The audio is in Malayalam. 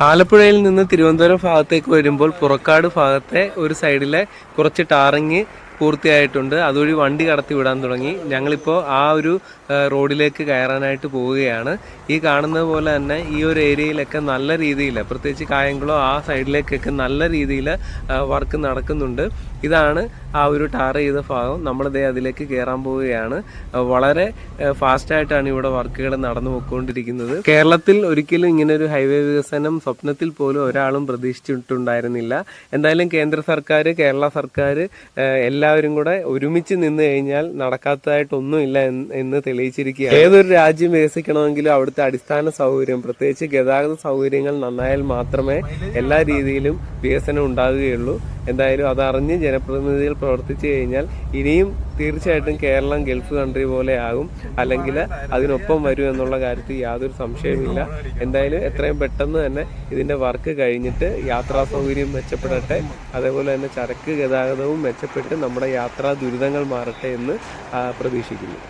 ആലപ്പുഴയിൽ നിന്ന് തിരുവനന്തപുരം ഭാഗത്തേക്ക് വരുമ്പോൾ പുറക്കാട് ഭാഗത്തെ ഒരു സൈഡിലെ കുറച്ച് ടാറിങ് പൂർത്തിയായിട്ടുണ്ട്. അതുവഴി വണ്ടി കടത്തി വിടാൻ തുടങ്ങി. ഞങ്ങളിപ്പോൾ ആ ഒരു റോഡിലേക്ക് കയറാനായിട്ട് പോവുകയാണ്. ഈ കാണുന്നത് പോലെ തന്നെ ഈ ഒരു ഏരിയയിലൊക്കെ നല്ല രീതിയിൽ പ്രത്യേകിച്ച് കായംകുളം ആ സൈഡിലേക്കൊക്കെ നല്ല രീതിയിൽ വർക്ക് നടക്കുന്നുണ്ട്. ഇതാണ് ആ ഒരു ടാർ ചെയ്ത ഭാഗം. നമ്മളിതേ അതിലേക്ക് കയറാൻ പോവുകയാണ്. വളരെ ഫാസ്റ്റായിട്ടാണ് ഇവിടെ വർക്കുകൾ നടന്നു പോയിക്കൊണ്ടിരിക്കുന്നത്. കേരളത്തിൽ ഒരിക്കലും ഇങ്ങനെ ഒരു ഹൈവേ വികസനം സ്വപ്നത്തിൽ പോലും ഒരാളും പ്രതീക്ഷിച്ചിട്ടുണ്ടായിരുന്നില്ല. എന്തായാലും കേന്ദ്ര സർക്കാർ കേരള സർക്കാർ എല്ലാവരും കൂടെ ഒരുമിച്ച് നിന്ന് കഴിഞ്ഞാൽ നടക്കാത്തതായിട്ടൊന്നുമില്ല എന്ന് തെളിയിച്ചിരിക്കുകയാണ്. ഏതൊരു രാജ്യം വികസിക്കണമെങ്കിലും അവിടുത്തെ അടിസ്ഥാന സൗകര്യം പ്രത്യേകിച്ച് ഗതാഗത സൗകര്യങ്ങൾ നന്നായാൽ മാത്രമേ എല്ലാ രീതിയിലും വികസനം ഉണ്ടാകുകയുള്ളൂ. എന്തായാലും അതറിഞ്ഞ് ജനപ്രതിനിധികൾ പ്രവർത്തിച്ചു കഴിഞ്ഞാൽ ഇനിയും തീർച്ചയായിട്ടും കേരളം ഗൾഫ് കൺട്രി പോലെ ആകും. അല്ലെങ്കിൽ അതിനൊപ്പം വരും എന്നുള്ള കാര്യത്തിൽ യാതൊരു സംശയവുമില്ല. എന്തായാലും എത്രയും പെട്ടെന്ന് തന്നെ ഇതിന്റെ വർക്ക് കഴിഞ്ഞിട്ട് യാത്രാ സൗകര്യം മെച്ചപ്പെടട്ടെ. അതേപോലെ തന്നെ ചരക്ക് ഗതാഗതവും മെച്ചപ്പെട്ട് നമ്മുടെ യാത്രാ ദുരിതങ്ങൾ മാറട്ടെ എന്ന് പ്രതീക്ഷിക്കുന്നു.